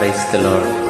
క్రైస్తలాడు నిన్నేనే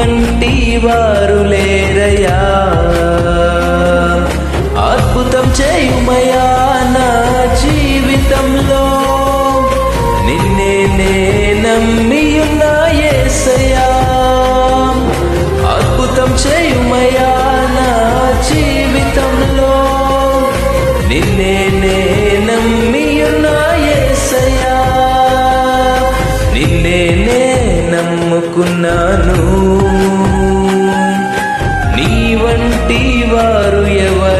వంటి వారు లేరయా అద్భుతం చేయుమయా కోరుకున్నాను నీ వంటి వారు ఎవరు?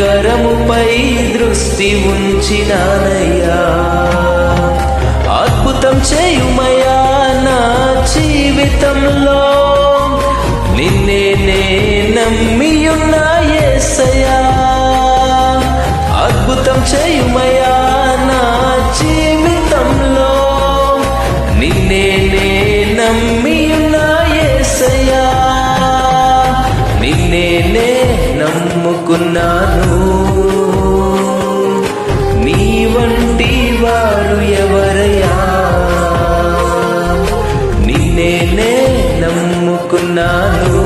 కరముపై దృష్టి ఉంచినానయ్యా. అద్భుతం చేయుమయా నా జీవితంలో. నిన్నేనే నమ్మియున్నా యేసయ్యా అద్భుతం చేయుమయా నా జీవితంలో. నిన్నే నే నమ్మియున్నా నిన్నే నే నమ్ముకున్నా అనుకున్నాను.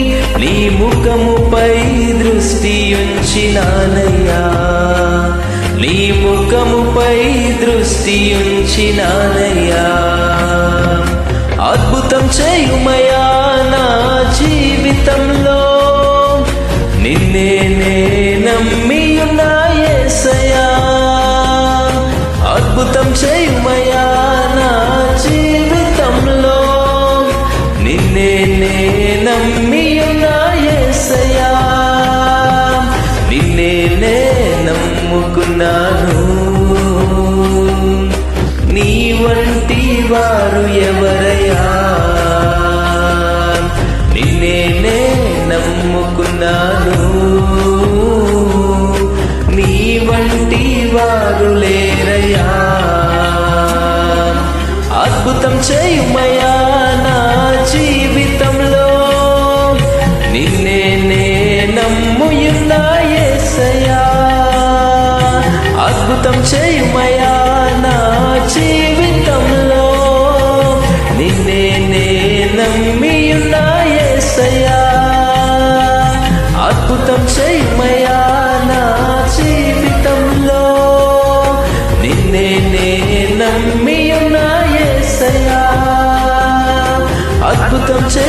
నీ ముఖముపై దృష్టి ఉంచినానయ్యా. నీ ముఖముపై దృష్టి ఉంచినానయ్యా. నమ్ముకున్నాను నీ వంటి వారు ఎవరయ్యా? నిన్నేనే నమ్ముకున్నాను. నీ వంటి వారు లేరయ్యా. అద్భుతం చేయుమయా నా జీవితంలో. నిన్నేనే నమ్ముయున్నా యేసయ్యా అంతం చేయుమయా నా జీవితంలో? నిన్నే నే నమ్మియున్నా యేసయ్యా అద్భుతం చేయుమయా నా జీవితంలో? నిన్నే నే నమ్మియున్నా యేసయ్యా అద్భుతం చే